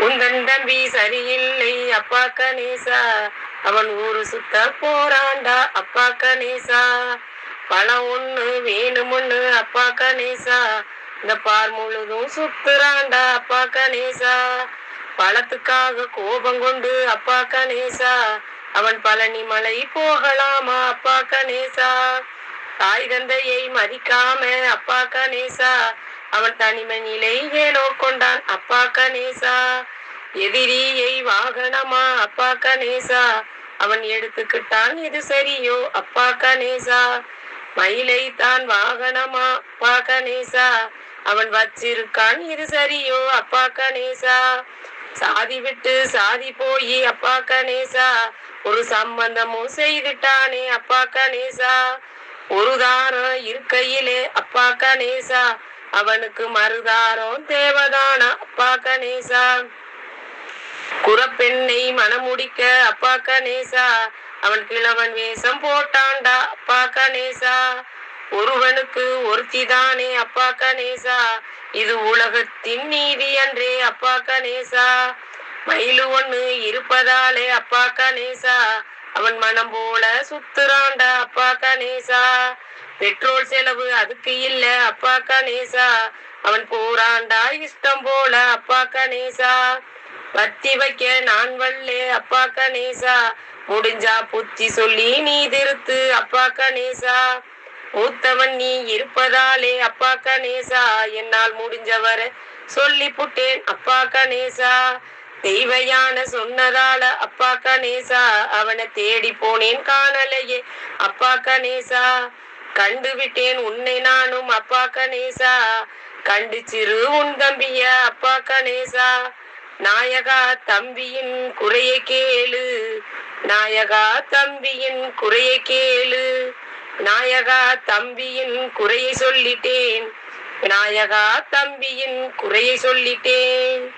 உந்தன் தம்பி சரியில்லை அப்பா கணேசா. அவன் ஊரு சுத்த போறாண்டா அப்பா கணேசா. பணம் ஒண்ணு வேணுமுன்னு அப்பா கணேசா. இந்த பார் முழுதும் சுத்துறான்டா அப்பா கணேசா. பழத்துக்காக கோபம் கொண்டு அப்பா கணேசா. அவன் பழனி மலை போகலாமா அப்பா கணேசா. தாய் தந்தையை மதிக்காம அப்பா கணேசா. அவன் தனிமை நிலை கொண்டான் அப்பா கணேசா எதிரியை வாகனமா? அப்பா கணேசா அவன் எடுத்துக்கிட்டான். இது சரியோ? அப்பா கணேசா மயிலை தான் வாகனமா? அப்பா கணேசா அவன் வச்சிருக்கான். இது சரியோ? அப்பா கணேசா சாதி விட்டு சாதி போயி? அப்பா கணேசா ஒரு சம்பந்தமும் செய்துட்டானே? அப்பா கணேசா ஒரு தாரம் இருக்கையிலே? அப்பா கணேசா அவனுக்கு மருதாரோ தேவதானா? அப்பா கணேசா. குரப்பெண்ணை மனமுடிக்க அப்பா கணேசா. அவன் கிழவன் வேஷம் போட்டான்டா அப்பா கணேசா. ஒருவனுக்கு ஒருத்திதானே அப்பா கணேசா. இது உலகத்தின் நீதி அன்றே அப்பா கணேசா. மயிலு ஒண்ணு இருப்பதாலே அப்பா கணேசா. அவன் மனம் போல சுத்துறான்டா அப்பா கணேசா. பெட்ரோல் செலவு அதுக்கு இல்ல அப்பா கணேசா. அவன் போறான்டா இஷ்டம் போல அப்பா கணேசா. பத்தி வைக்க நான் வல்லே அப்பா கணேசா. முடிஞ்சா புத்தி சொல்லி நீ திருத்து அப்பா கணேசா. மூத்தவன் நீ இருப்பதாலே அப்பா கணேசா. என்னால் முடிஞ்சவரை சொல்லி புட்டேன் அப்பா கணேசா. தெய்வயான சொன்னதால அப்பா கணேசா அவனை தேடி போனேன் காணலையே. அப்பா கணேசா கண்டு விட்டேன் உன்னை நானும். அப்பா கணேசா கண்டு சிறு உன் தம்பிய. அப்பா கணேசா நாயகா தம்பியின் குறையை கேளு. நாயகா தம்பியின் குறைய கேளு. நாயகா தம்பியின் குறையை சொல்லிட்டேன். நாயகா தம்பியின் குறையை சொல்லிட்டேன்.